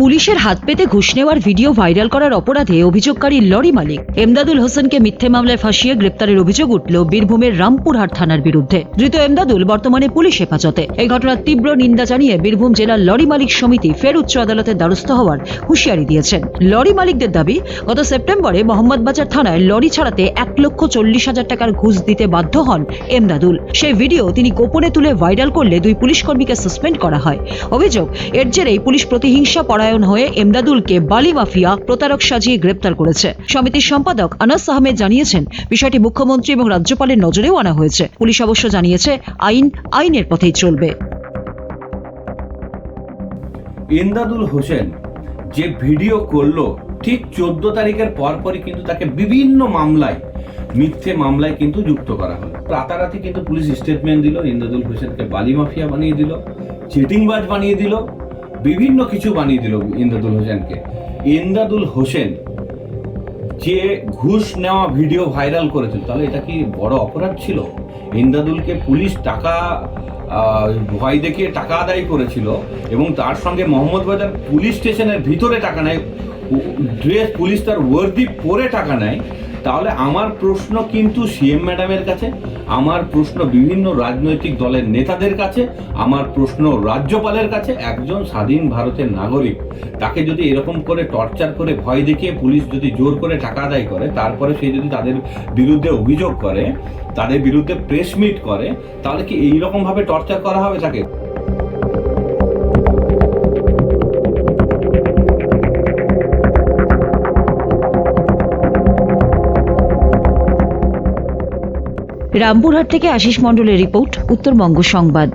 পুলিশের হাত পেতে ঘুষ নেওয়ার ভিডিও ভাইরাল করার অপরাধে অভিযোগকারী লরি মালিক। এমদাদুল হোসেনকে মিথ্যে মামলায় ফাঁসিয়ে গ্রেপ্তারের অভিযোগ উঠল বীরভূমের রামপুরহাট থানার বিরুদ্ধে। ধৃত এমদাদুল বর্তমানে পুলিশ হেফাজতে। এই ঘটনার তীব্র নিন্দা জানিয়ে বীরভূম জেলার লরি মালিক সমিতি ফের উচ্চ আদালতের দ্বারস্থ হওয়ার হুঁশিয়ারি দিয়েছেন। লরি মালিকদের দাবি, গত সেপ্টেম্বরে মোহাম্মদবাজার থানায় লরি ছাড়াতে এক লক্ষ চল্লিশ হাজার টাকার ঘুষ দিতে বাধ্য হন এমদাদুল। সেই ভিডিও তিনি গোপনে তুলে ভাইরাল করলে দুই পুলিশ কর্মীকে সাসপেন্ড করা হয়। অভিযোগ, এর জেরেই পুলিশ প্রতিহিংসা পরায়ণ হয়ে এমদাদুলকে বালি মাফিয়া প্রতারক সাজিয়ে গ্রেপ্তার করেছে। সমিতির সম্পাদক আনাস আহমেদ জানিয়েছেন, বিষয়টি মুখ্যমন্ত্রী এবং রাজ্যপালের নজরেও আনা হয়েছে। পুলিশ অবশ্য জানিয়েছে, আইন, আইনের পথেই চলবে। ইন্দাদুল হোসেন যে ভিডিও করল, ঠিক চোদ্দ তারিখের পরপরই কিন্তু তাকে বিভিন্ন মামলায়, মিথ্যে মামলায় কিন্তু যুক্ত করা হলো। রাতারাতি কিন্তু পুলিশ স্টেটমেন্ট দিল ইন্দাদুল হোসেনকে বালি মাফিয়া বানিয়ে দিল, চিটিংবাজ বানিয়ে দিল বিভিন্ন কিছু বানিয়ে দিল ইন্দাদুল হোসেনকে। ইন্দাদুল হোসেন যে ঘুষ নেওয়া ভিডিও ভাইরাল করেছিল, তাহলে এটা কি বড় অপরাধ ছিল? ইন্দাদুলকে পুলিশ টাকা ভয় দেখিয়ে টাকা আদায় করেছিল এবং তার সঙ্গে মোহাম্মদ বাজার পুলিশ স্টেশনের ভিতরে টাকা নেয়। ড্রেস পুলিশ তার ওয়ার্দি পরে টাকা নেয়। তাহলে আমার প্রশ্ন কিন্তু সিএম ম্যাডামের কাছে, আমার প্রশ্ন বিভিন্ন রাজনৈতিক দলের নেতাদের কাছে, আমার প্রশ্ন রাজ্যপালের কাছে, একজন স্বাধীন ভারতের নাগরিক, তাকে যদি এরকম করে টর্চার করে, ভয় দেখিয়ে পুলিশ যদি জোর করে টাকা আদায় করে, তারপরে সে যদি তাদের বিরুদ্ধে অভিযোগ করে, তাদের বিরুদ্ধে প্রেস মিট করে, তাহলে কি এইরকম ভাবে টর্চার করা হবে তাকে? রামপুরহাট থেকে আশিস মণ্ডলের রিপোর্ট উত্তরবঙ্গ সংবাদ।